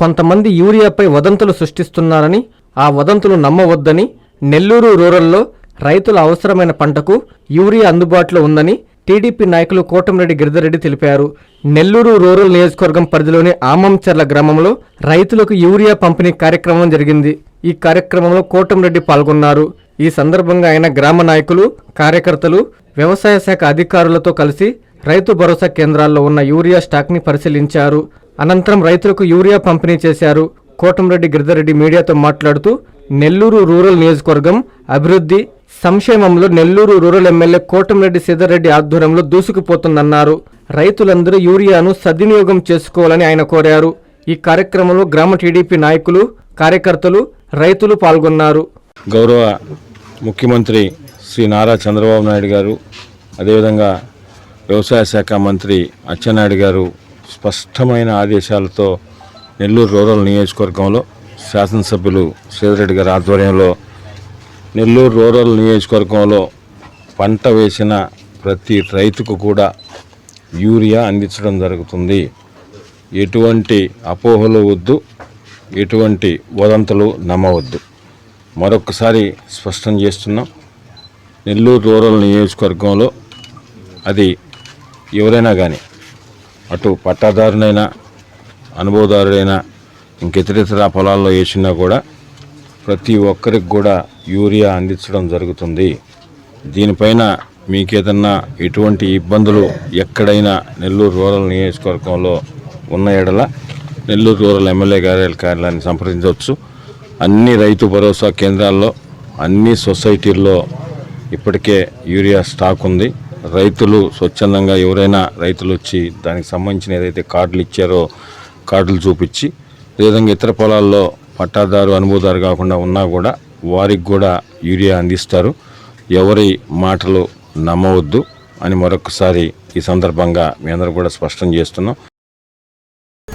కొంతమంది యూరియాపై వదంతులు సృష్టిస్తున్నారని ఆ వదంతులు నమ్మవద్దని నెల్లూరు రూరల్లో రైతుల అవసరమైన పంటకు యూరియా అందుబాటులో ఉందని టీడీపీ నాయకులు కోటమిరెడ్డి గిరిధరెడ్డి తెలిపారు. నెల్లూరు రూరల్ నియోజకవర్గం పరిధిలోని ఆమంచెర్ల గ్రామంలో రైతులకు యూరియా పంపిణీ కార్యక్రమం జరిగింది. ఈ కార్యక్రమంలో కోటమిరెడ్డి పాల్గొన్నారు. ఈ సందర్భంగా ఆయన గ్రామ నాయకులు కార్యకర్తలు వ్యవసాయ శాఖ అధికారులతో కలిసి రైతు భరోసా కేంద్రాల్లో ఉన్న యూరియా స్టాక్ని పరిశీలించారు. అనంతరం రైతులకు యూరియా పంపిణీ చేశారు. కోటంరెడ్డి గిరిధరెడ్డి మీడియాతో మాట్లాడుతూ నెల్లూరు రూరల్ నియోజకవర్గం అభివృద్ధి సంక్షేమంలో నెల్లూరు రూరల్ ఎమ్మెల్యే కోటంరెడ్డి సీతారెడ్డి ఆధ్వర్యంలో దూసుకుపోతుందన్నారు. రైతులందరూ యూరియాను సద్వినియోగం చేసుకోవాలని ఆయన కోరారు. ఈ కార్యక్రమంలో గ్రామ టీడీపీ నాయకులు కార్యకర్తలు రైతులు పాల్గొన్నారు. గౌరవ ముఖ్యమంత్రి శ్రీ నారా చంద్రబాబు నాయుడు గారు అదేవిధంగా వ్యవసాయ శాఖ మంత్రి అచ్చెన్నాయుడు గారు స్పష్టమైన ఆదేశాలతో నెల్లూరు రూరల్ నియోజకవర్గంలో శాసనసభ్యులు శ్రీధరెడ్డి గారి ఆధ్వర్యంలో నెల్లూరు రూరల్ నియోజకవర్గంలో పంట వేసిన ప్రతి రైతుకు కూడా యూరియా అందించడం జరుగుతుంది. ఎటువంటి అపోహలు వద్దు ఎటువంటి వదంతులు నమ్మవద్దు. మరొకసారి స్పష్టం చేస్తున్నాం నెల్లూరు రూరల్ నియోజకవర్గంలో అది ఎవరైనా కానీ అటు పట్టాదారునైనా అనుభవదారుడైనా ఇంకెతరితర పొలాల్లో వేసినా కూడా ప్రతి ఒక్కరికి కూడా యూరియా అందించడం జరుగుతుంది. దీనిపైన మీకేదన్నా ఎటువంటి ఇబ్బందులు ఎక్కడైనా నెల్లూరు రూరల్ నియోజకవర్గంలో ఉన్న ఎడల నెల్లూరు రూరల్ ఎమ్మెల్యే కార్యాలయ కార్యాలయాన్ని సంప్రదించవచ్చు. అన్ని రైతు భరోసా కేంద్రాల్లో అన్ని సొసైటీల్లో ఇప్పటికే యూరియా స్టాక్ ఉంది. రైతులు స్వచ్ఛందంగా ఎవరైనా రైతులు వచ్చి దానికి సంబంధించిన ఏదైతే కార్డులు ఇచ్చారో కార్డులు చూపించి అదేవిధంగా ఇతర పొలాల్లో పట్టాదారు అనుభవదారు కాకుండా ఉన్నా కూడా వారికి కూడా యూరియా అందిస్తారు. ఎవరి మాటలు నమ్మవద్దు అని మరొకసారి ఈ సందర్భంగా మీ అందరూ కూడా స్పష్టం చేస్తున్నాం.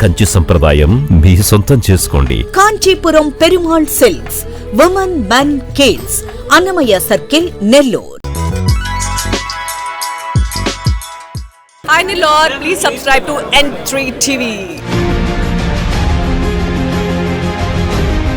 కంచి సంప్రదాయం మీ సొంతం చేసుకోండి. Kanchipuram Perumal silks women men kids Annamayya circle Nellore. Hi Nilor, please subscribe to N3 TV.